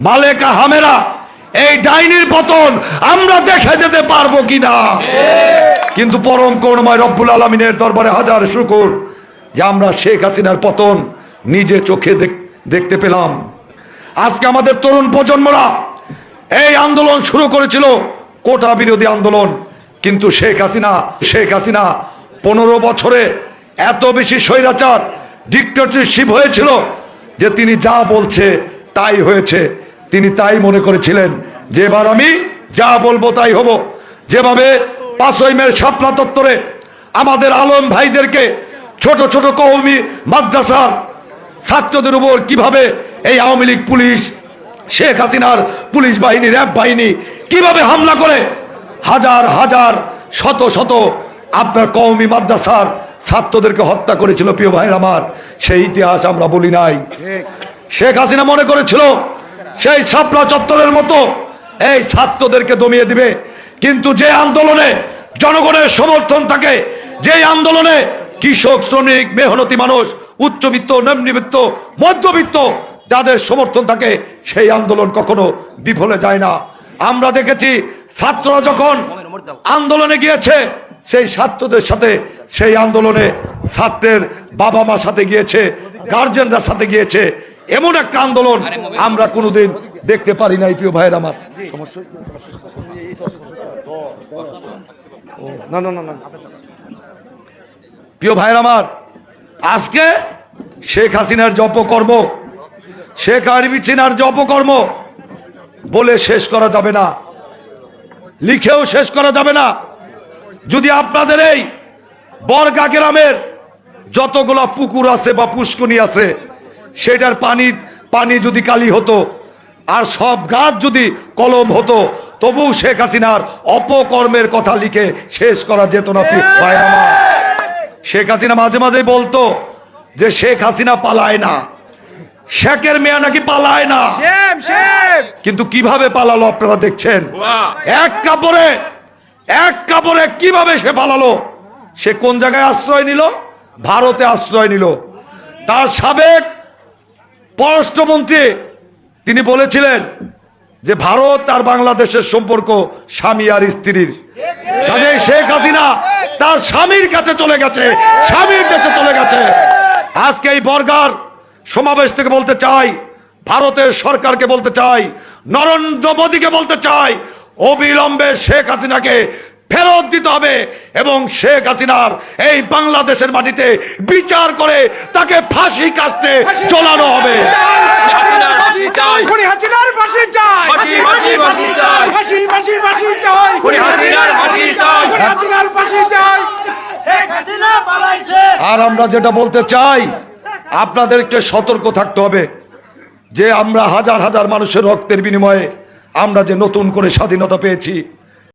মালেকা হামেরা, এই ডাইনির পতন আমরা দেখে যেতে পারব কিনা? কিন্তু পরম করুণাময় রব্বুল আলমিনের দরবারে হাজার শুকুর যে আমরা শেখ হাসিনার পতন নিজে চোখে দেখ- দেখতে পেলাম। আজকে আমাদের তরুণ প্রজন্মরা এই আন্দোলন শুরু করেছিল, কোটা বিরোধী আন্দোলন। কিন্তু শেখ হাসিনা শেখ হাসিনা পনেরো বছরে এত বেশি স্বৈরাচার ডিক্টেটরশিপ হয়েছিল যে তিনি যা বলছে তাই হয়েছে। তিনি তাই মনে করেছিলেন যে এবার আমি যা বলব তাই হব। যেভাবে পাঁচই মের শাপলা তত্ত্বরে আমাদের আলম ভাইদেরকে ছোট ছোট কৌমি মাদ্রাসার ছাত্রদের উপর কীভাবে এই আওয়ামী লীগ পুলিশ, শেখ হাসিনার পুলিশ বাহিনী, র্যাব বাহিনী কীভাবে হামলা করে, হাজার হাজার, শত শত আপনার কওমি মাদ্রাসার ছাত্রদেরকে হত্যা করেছিল প্রিয় ভাইয়ের আমার। সেই ইতিহাস আমরা বলি নাই। শেখ হাসিনা মনে করেছিল, সেই শাপলা চত্বরের মতো এই ছাত্রদেরকে দমিয়ে দিবে। কিন্তু যে আন্দোলনে জনগণের সমর্থন থাকে, যে আন্দোলনে কৃষক, শ্রমিক, মেহনতি মানুষ, উচ্চবিত্ত, নিম্নবিত্ত, মধ্যবিত্ত যাদের সমর্থন থাকে, সেই আন্দোলন কখনো বিফলে যায় না। আমরা দেখেছি ছাত্ররা যখন আন্দোলনে গিয়েছে, সেই ছাত্রদের সাথে, সেই আন্দোলনে ছাত্রের বাবা মা সাথে গিয়েছে গার্জেনরা সাথে গিয়েছে। এমন একটা আন্দোলন আমরা কোনোদিন দেখতে পারি নাই প্রিয় ভাইয়ের আমার। সমস্যা না না না না। প্রিয় ভাইয়ের আমার আজকে শেখ হাসিনার যে অপকর্ম শেখ হাসিনার যে অপকর্ম বলে শেষ করা যাবে না। লিখেও শেষ করা যাবে না। যদি আপনাদের এই বরগা গ্রামের যতগুলা পুকুর আছে বা পুষ্কনি আছে সেটার পানি পানি যদি কালি হতো আর সব গাছ যদি কলম হতো তবু শেখ হাসিনার অপকর্মের কথা লিখে শেষ করা যেত না। শেখ হাসিনা মাঝে মাঝে বলতো যে শেখ হাসিনা পালায় না। শেখের মেয়া নাকি পালায় না। শেম শেম কিন্তু কীভাবে পালালো আপনারা দেখছেন? এক কাপড়ে এক কাপড়ে কীভাবে সে পালালো? সে কোন জায়গায় আশ্রয় নিল? ভারতে আশ্রয় নিল। তার সাবেক পররাষ্ট্রমন্ত্রী তিনি বলেছিলেন যে ভারত আর বাংলাদেশের সম্পর্ক স্বামী আর স্ত্রীর। কাজে শেখ হাসিনা তার স্বামীর কাছে চলে গেছে, স্বামীর কাছে চলে গেছে। আজকে এই বর্গার সমাবেশ থেকে বলতে চাই, ভারতের সরকারকে বলতে চাই, নরেন্দ্র মোদীকে বলতে চাই, অবিলম্বে শেখ হাসিনাকে ফেরত দিতে হবে এবং শেখ হাসিনার এই বাংলাদেশের মাটিতে বিচার করে তাকে ফাঁসি কাটতে চলানো হবে। হাসিনার ফাঁসি চাই। ফাঁসি, ফাঁসি, ফাঁসি চাই। ফাঁসি ফাঁসি ফাঁসি চাই। খুনি হাসিনার ফাঁসি চাই। হাসিনার ফাঁসি চাই। আর আমরা যেটা বলতে চাই আপনাদেরকে সতর্ক থাকতে হবে যে আমরা হাজার হাজার মানুষের রক্তের বিনিময়ে আমরা যে নতুন করে স্বাধীনতা পেয়েছি